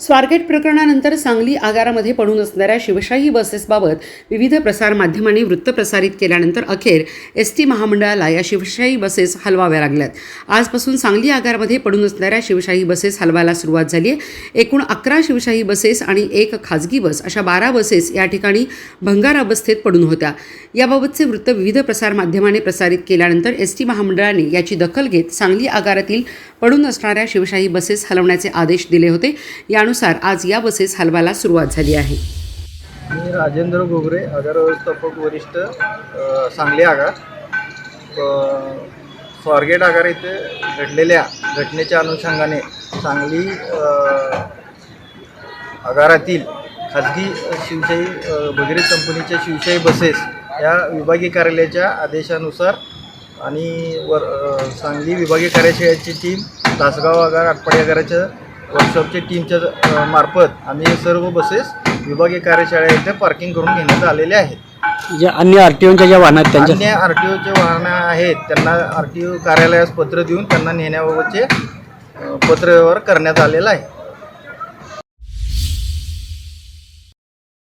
स्वारगेट प्रकरणानंतर सांगली आगारामध्ये पडून असणाऱ्या शिवशाही बसेसबाबत विविध प्रसारमाध्यमांनी वृत्त प्रसारित केल्यानंतर अखेर एस टी महामंडळाला या शिवशाही बसेस हलवाव्या लागल्यात. आजपासून सांगली आगारामध्ये पडून असणाऱ्या शिवशाही बसेस हलवायला सुरुवात झाली आहे एकूण अकरा शिवशाही बसेस आणि एक खाजगी बस अशा बारा बसेस या ठिकाणी भंगार अवस्थेत पडून होत्या. याबाबतचे वृत्त विविध प्रसारमाध्यमाने प्रसारित केल्यानंतर एस टी महामंडळाने याची दखल घेत सांगली आगारातील पडून असणाऱ्या शिवशाही बसेस हलवण्याचे आदेश दिले होते. यानुसार आज या बसेस हलवायला सुरुवात झाली आहे. मी राजेंद्र गोगरे आगार व्यवस्थापक वरिष्ठ सांगली आगार स्वारगेट आगार येथे घडलेल्या घटनेच्या अनुषंगाने सांगली आगारातील खाजगी शिवशाही अ, भगीरथ कंपनीच्या शिवशाही बसेस या विभागीय कार्यालयाच्या आदेशानुसार आणि वर सांगली विभागीय कार्यशाळेची टीम तासगाव आगार आटपाडी आगाराच्या वर्कशॉपच्या टीमच्या मार्फत आम्ही सर्व बसेस विभागीय कार्यशाळा येथे पार्किंग करून घेण्यात आलेले आहेत. जे अन्य आर टी ओच्या ज्या वाहनात त्यांच्या अन्य आर टी ओचे वाहनं आहेत त्यांना आर टी ओ कार्यालयास पत्र देऊन त्यांना नेण्याबाबतचे पत्रव्यवहार करण्यात आलेला आहे.